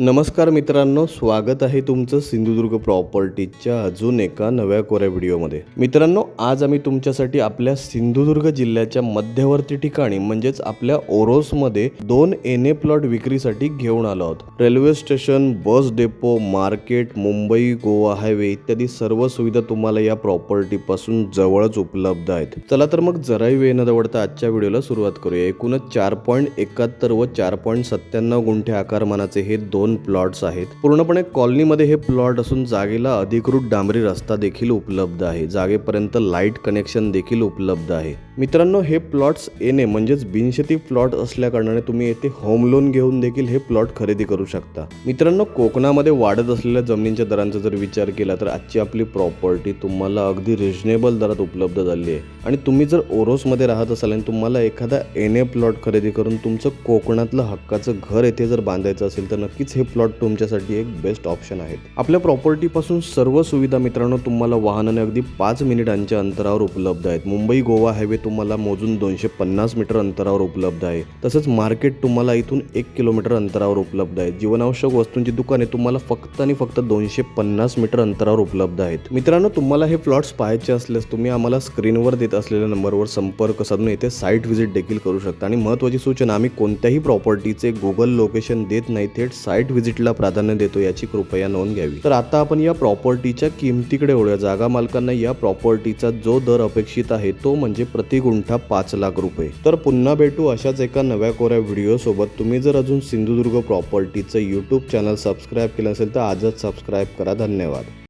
नमस्कार मित्रांनो स्वागत आहे तुमचं सिंधुदुर्ग प्रॉपर्टीच्या अजून एका नव्या कोऱ्या व्हिडिओमध्ये. मित्रांनो आज आम्ही तुमच्यासाठी आपल्या सिंधुदुर्ग जिल्ह्याच्या मध्यवर्ती ठिकाणी म्हणजेच आपल्या ओरोसमध्ये दोन एन ए प्लॉट विक्रीसाठी घेऊन आलो आहोत. Railway station bus depot market Mumbai Goa highway इत्यादी सर्व सुविधा तुम्हाला या प्रॉपर्टीपासून जवळच उपलब्ध आहेत. चला तर मग जराही वेळ न दवडता आजच्या व्हिडिओला सुरुवात करूया. एकूणच चार पॉईंट एकाहत्तर व चार पॉईंट सत्त्याण्णव गुंठे आकारमानाचे हे दोन प्लॉट्स आहेत. पूर्णपणे कॉलनीमध्ये हे प्लॉट असून जागेला अधिकृत डांबरी रस्ता देखील उपलब्ध आहे. जागेपर्यंत लाइट कनेक्शन देखील उपलब्ध आहे. मित्रांनो हे प्लॉट्स येणे म्हणजेच बिनशेती प्लॉट असल्याकारणाने तुम्ही येथे होम लोन घेऊन देखील हे प्लॉट खरेदी करू शकता. मित्रांनो कोकणामध्ये वाढत असलेल्या जमिनींच्या दरांचा जर विचार केला तर आजची आपली प्रॉपर्टी तुम्हाला अगदी रिजनेबल दरात उपलब्ध झाली आहे. आणि तुम्ही जर ओरोसमध्ये राहत असाल आणि तुम्हाला एखादा एन ए प्लॉट खरेदी करून तुमचं कोकणातलं हक्काचं घर येथे जर बांधायचं असेल तर नक्कीच हे प्लॉट तुमच्यासाठी एक बेस्ट ऑप्शन आहेत. आपल्या प्रॉपर्टीपासून सर्व सुविधा मित्रांनो तुम्हाला वाहनाने अगदी पाच मिनिटांच्या अंतरावर उपलब्ध आहेत. मुंबई गोवा हायवे तुम्हाला मोजून दोनशे पन्नास मीटर अंतरावर उपलब्ध आहे. तसंच मार्केट तुम्हाला इथून एक किलोमीटर अंतरावर उपलब्ध आहे. जीवनावश्यक वस्तूंची दुकाने तुम्हाला फक्त आणि फक्त दोनशे पन्नास मीटर अंतरावर उपलब्ध आहेत. मित्रांनो तुम्हाला हे प्लॉट्स पाहायचे असल्यास तुम्ही आम्हाला स्क्रीनवर देत असलेल्या नंबरवर संपर्क साधून येथे साईट व्हिजिट देखील करू शकता. आणि महत्त्वाची सूचना आम्ही कोणत्याही प्रॉपर्टीचे गुगल लोकेशन देत नाही थेट साईट व्हिजिटला प्राधान्य देतो याची कृपया नोंद घ्यावी. तर आता आपण या प्रॉपर्टीच्या किमतीकडे वळूया. जागा मालकांना या प्रॉपर्टीचा जो दर अपेक्षित आहे तो म्हणजे प्रति गुंठा पाच लाख रुपये. तर पुन्हा भेटू अशाच एका नव्या कोऱ्या व्हिडिओ सोबत. तुम्ही जर अजून सिंधुदुर्ग प्रॉपर्टीचं यूट्यूब चॅनल सबस्क्राईब केलं असेल तर आजच सबस्क्राईब करा. धन्यवाद.